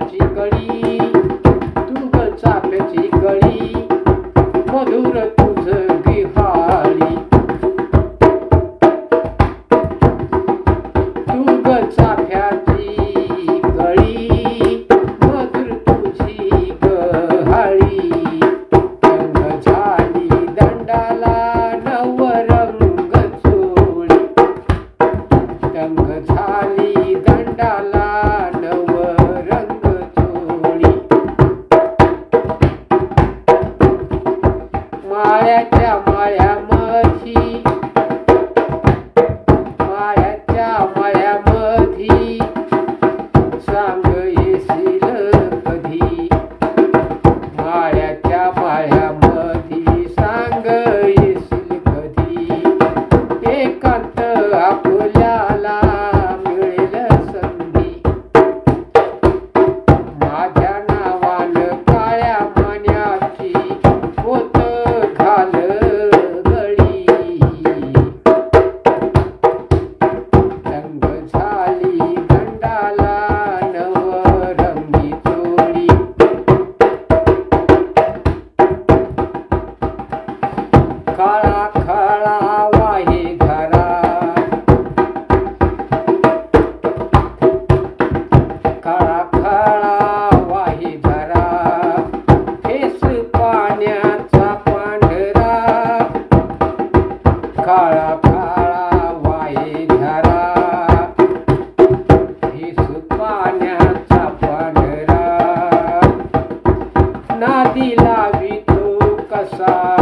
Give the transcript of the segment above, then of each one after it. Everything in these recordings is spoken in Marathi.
आंब्याची कळी तुमक चाफ्याची कळी मधुर passar.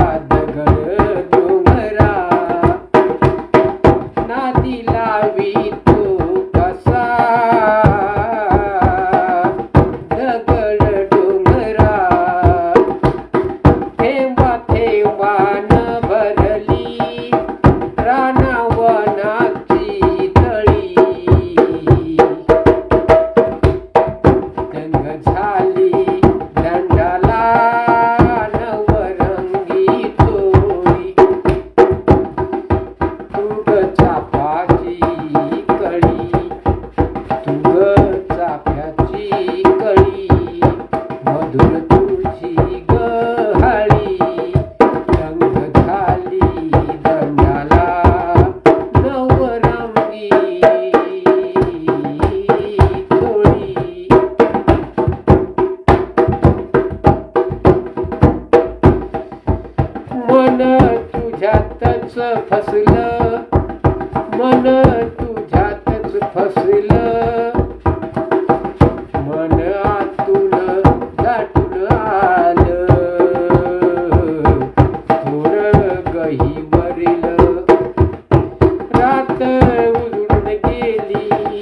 तुझ्यातच फसलं. मन तुझ्यातच फसलं. मन आतून दाटून आलं. थोर गही वरील रात उडून गेली.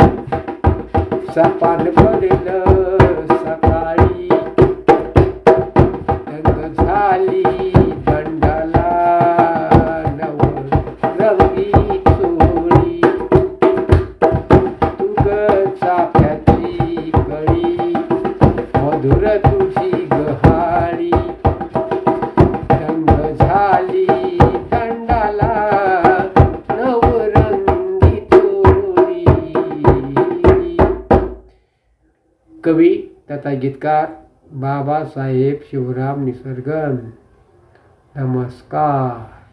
सपान पडलं. मधुर तुझी गहाळी. थंड झाली थंडाला नवरंगी तोरी कवी तथा गीतकार बाबासाहेब शिवराम निसर्गन. नमस्कार.